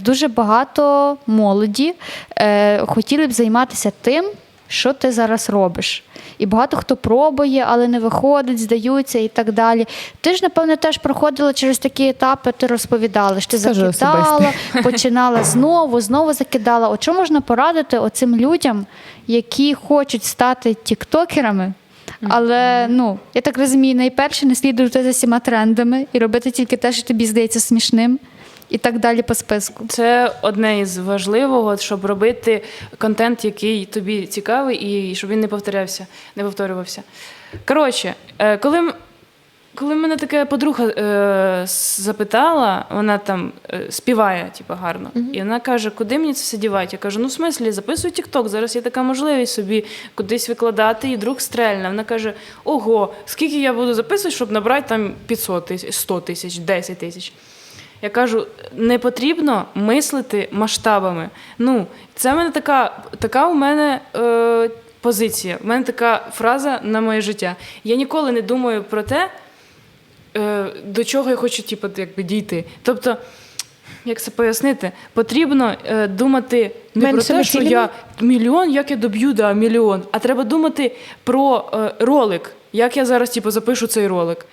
Дуже багато молоді е, хотіли б займатися тим, що ти зараз робиш. І багато хто пробує, але не виходить, здаються і так далі. Ти ж, напевно, теж проходила через такі етапи, ти розповідала, що ти Скажу закидала, починала знову, знову закидала. От що можна порадити оцим людям, які хочуть стати тіктокерами? Але ну я так розумію, найперше не слідувати за всіма трендами і робити тільки те, що тобі здається смішним, і так далі по списку. Це одне із важливого, щоб робити контент, який тобі цікавий, і щоб він не повторявся, не повторювався. Коротше, е, коли, коли мене така подруга е, запитала, вона там е, співає, типу, гарно, і вона каже, куди мені це все дівати? Я кажу, ну в смислі, записуй TikTok, зараз є така можливість собі кудись викладати, і друг стрельне. Вона каже: ого, скільки я буду записувати, щоб набрати там 500 тисяч, 100 тисяч, 10 тисяч. Я кажу, не потрібно мислити масштабами. Ну, це в мене така, така у мене е, позиція. У мене така фраза на моє життя. Я ніколи не думаю про те, е, до чого я хочу типу, якби, дійти. Тобто, як це пояснити, потрібно е, думати не про те, що я мільйон, як я доб'ю да, мільйон, а треба думати про е, ролик, як я зараз типу, запишу цей ролик.